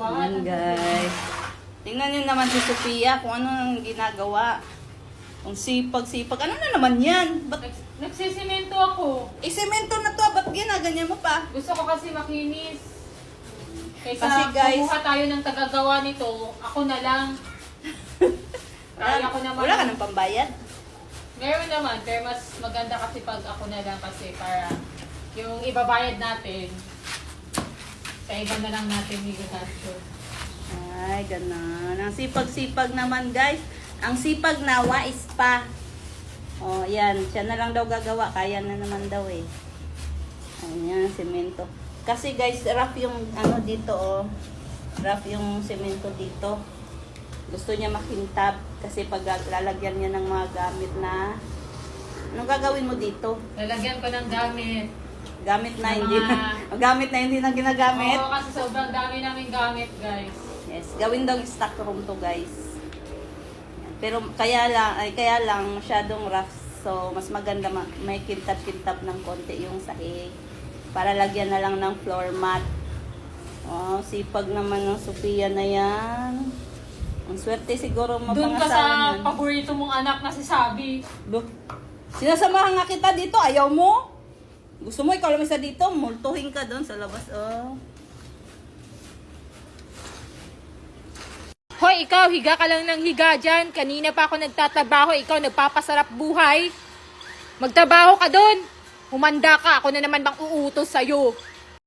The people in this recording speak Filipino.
Ayan guys. Tingnan nyo naman si Sophia kung ano ang ginagawa. Ang sipag-sipag. Ano na naman yan? Ba't Nags- Nagsisimento ako. isemento na to? Ba't ginaganyan mo pa? Gusto ko kasi makinis. Kaysa Kasi, guys- kumuha tayo ng tagagawa nito, ako na lang. Kaya ako naman. Wala ka ng pambayad? Meron naman, pero mas maganda kasi pag ako na lang kasi para yung ibabayad natin, sa iba na lang natin i-gastos. Ay, ganun. Ang sipag-sipag naman guys. Ang sipag nawa is pa. Oh, yan. Siya na lang daw gagawa. Kaya na naman daw eh. Ayan, semento. Kasi guys, rough yung ano dito oh. Rough yung semento dito. Gusto niya makintab. Kasi pag lalagyan niya ng mga gamit na... Anong gagawin mo dito? Lalagyan ko ng gamit. Gamit na hindi na, mga- gamit na hindi na ginagamit. Oo, kasi sobrang dami namin gamit, guys. Yes, gawin daw stock room to guys. Yan. Pero kaya lang, ay kaya lang masyadong rough. So, mas maganda ma- may kintab-kintab ng konti yung sahig. Para lagyan na lang ng floor mat. Oh, sipag naman ng Sophia na yan. Ang swerte siguro Doon ka sa mapangasawa niyan. paborito mong anak na si Sabi. Bo, Sinasamahan nga kita dito, ayaw mo? Gusto mo ikaw lang isa dito, multuhin ka doon sa labas. Oh. Hoy, ikaw, higa ka lang ng higa dyan. Kanina pa ako nagtatrabaho, ikaw nagpapasarap buhay. Magtrabaho ka doon. Humanda ka, ako na naman bang uutos sa'yo.